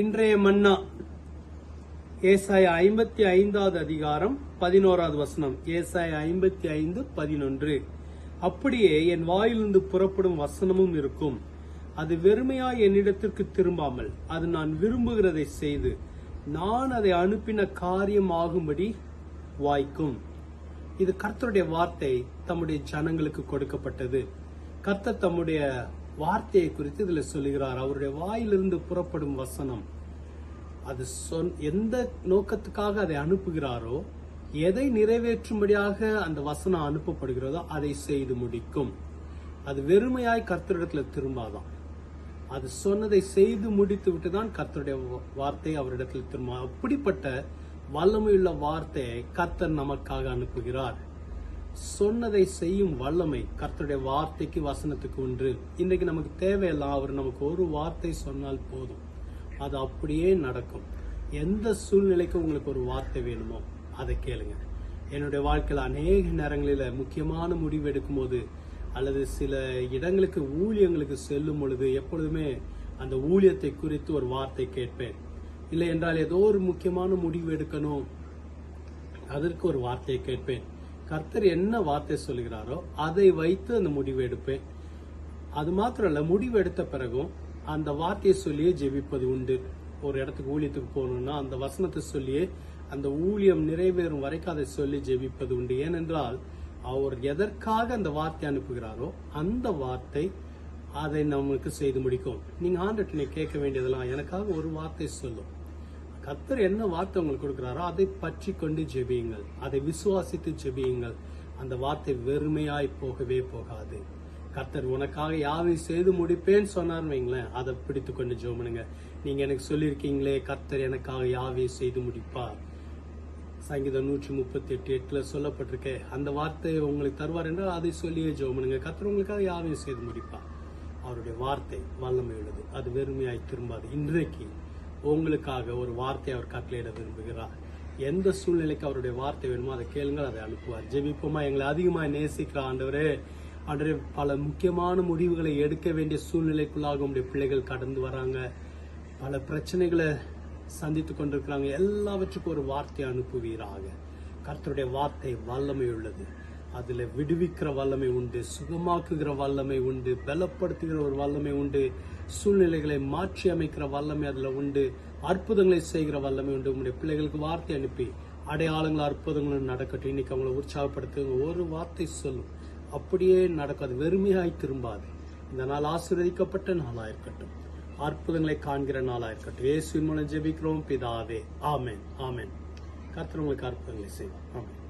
இன்றைய மன்னா ஏசாய ஐம்பத்தி ஐந்தாவது அதிகாரம் பதினோராவது வசனம். ஏசாய ஐம்பத்தி ஐந்து பதினொன்று. அப்படியே என் வாயிலிருந்து புறப்படும் வசனமும் இருக்கும். அது வெறுமையாய் என்னிடத்திற்கு திரும்பாமல் அது நான் விரும்புகிறதை செய்து நான் அதை அனுப்பின காரியம் ஆகும்படி வாய்க்கும். இது கர்த்தருடைய வார்த்தை தம்முடைய ஜனங்களுக்கு கொடுக்கப்பட்டது. கர்த்தர் தம்முடைய வார்த்தையை குறித்து இதுல சொல்லுகிறார். அவருடைய வாயிலிருந்து புறப்படும் வசனம். அது சொன் எந்த நோக்கத்துக்காக அதை அனுப்புகிறாரோ எதை நிறைவேற்றும்படியாக அந்த வசனம் அனுப்பப்படுகிறதோ அதை செய்து முடிக்கும். அது வெறுமையாய் கர்த்தரிடத்துல திரும்பாதான். அது சொன்னதை செய்து முடித்து விட்டு தான் கர்த்தருடைய வார்த்தை அவரிடத்தில் திரும்ப அப்படிப்பட்ட வல்லமையுள்ள வார்த்தையை கர்த்தர் நமக்காக அனுப்புகிறார். சொன்னதை செய்யும் வல்லமை கர்த்தருடைய வார்த்தைக்கு வசனத்துக்கு ஒன்று இன்றைக்கு நமக்கு தேவையெல்லாம் அவர் நமக்கு ஒரு வார்த்தை சொன்னால் போதும். அது அப்படியே நடக்கும். எந்த சூழ்நிலைக்கு உங்களுக்கு ஒரு வார்த்தை வேணுமோ அதை கேளுங்க. என்னுடைய வாழ்க்கையில் அநேக நேரங்களில் முக்கியமான முடிவு எடுக்கும் போது அல்லது சில இடங்களுக்கு ஊழியங்களுக்கு செல்லும் பொழுது எப்பொழுதுமே அந்த ஊழியத்தை குறித்து ஒரு வார்த்தை கேட்பேன். இல்லை என்றால் ஏதோ ஒரு முக்கியமான முடிவு எடுக்கணும் அதற்கு ஒரு வார்த்தையை கேட்பேன். கர்த்தர் என்ன வார்த்தை சொல்கிறாரோ அதை வைத்து அந்த முடிவு எடுப்பேன். அது மாத்திரம் இல்ல முடிவு எடுத்த பிறகும் அந்த வார்த்தையை சொல்லியே ஜெபிப்பது உண்டு. ஒரு இடத்துக்கு ஊழியத்துக்கு போகணும்னா அந்த வசனத்தை சொல்லியே அந்த ஊழியம் நிறைவேறும் வரைக்கும் அதை சொல்லி ஜெபிப்பது உண்டு. ஏனென்றால் அவர் எதற்காக அந்த வார்த்தை அனுப்புகிறாரோ அந்த வார்த்தை அதை நமக்கு செய்து முடிக்கும். நீங்க ஆண்டுட்டு கேட்க வேண்டியதெல்லாம் எனக்காக ஒரு வார்த்தை சொல்லும். கத்தர் என்ன வார்த்தை உங்களுக்கு கொடுக்கிறாரோ அதை பற்றி கொண்டு ஜெபியுங்கள். அதை விசுவாசித்து ஜெபியுங்கள். அந்த வார்த்தை வெறுமையாய் போகவே போகாது. கர்த்தர் உனக்காக யாவை செய்து முடிப்பேன்னு சொன்னார்னு வைங்களேன். அதை பிடித்து கொண்டு ஜோமனுங்க நீங்க எனக்கு சொல்லியிருக்கீங்களே கர்த்தர் எனக்காக யாவை செய்து முடிப்பார்? சங்கீதம் நூற்றி முப்பத்தி எட்டு எட்டுல சொல்லப்பட்டிருக்கே. அந்த வார்த்தையை உங்களுக்கு தருவார் என்றால் அதை சொல்லியே ஜோமனுங்க கர்த்தர் உங்களுக்காக யாவையும் செய்து முடிப்பார்? அவருடைய வார்த்தை வல்லமை உள்ளது அது வெறுமையாய் திரும்பாது. இன்றைக்கு உங்களுக்காக ஒரு வார்த்தை அவர் கட்டளையிட விரும்புகிறார். எந்த சூழ்நிலைக்கு அவருடைய வார்த்தை வேணுமோ அதை கேளுங்கள் அதை அனுப்புவார். ஜெபிப்போமா? எங்களை அதிகமாக நேசிக்கிற ஆண்டவரே ஆண்டவரே பல முக்கியமான முடிவுகளை எடுக்க வேண்டிய சூழ்நிலைக்குள்ளாக உங்களுடைய பிள்ளைகள் கடந்து வராங்க. பல பிரச்சனைகளை சந்தித்து கொண்டிருக்கிறாங்க. எல்லாவற்றுக்கும் ஒரு வார்த்தை அனுப்புவீராக. கர்த்தருடைய வார்த்தை வல்லமை உள்ளது அதுல விடுவிக்கிற வல்லமை உண்டு சுகமாக்குகிற வல்லமை உண்டு பலப்படுத்துகிற ஒரு வல்லமை உண்டு சூழ்நிலைகளை மாற்றி அமைக்கிற வல்லமை அதுல உண்டு அற்புதங்களை செய்கிற வல்லமை உண்டு. உங்களுடைய பிள்ளைகளுக்கு வார்த்தை அனுப்பி அடையாளங்கள் அற்புதங்களும் நடக்கட்டும். இன்னைக்கு அவங்களை உற்சாகப்படுத்துங்க. ஒரு வார்த்தை சொல்லும். அப்படியே நடக்கும். அது வெறுமையாய் திரும்பாது. இந்த நாள் ஆசீர்வதிக்கப்பட்ட நாளா இருக்கட்டும். அற்புதங்களை காண்கிற நாளா இருக்கட்டும். ஏசு மூலம் ஜெபிக்கிறோம். பிதாவே ஆமேன் ஆமேன். கர்த்தர் உங்களுக்கு அற்புதங்களை செய்வோம் ஆமேன்.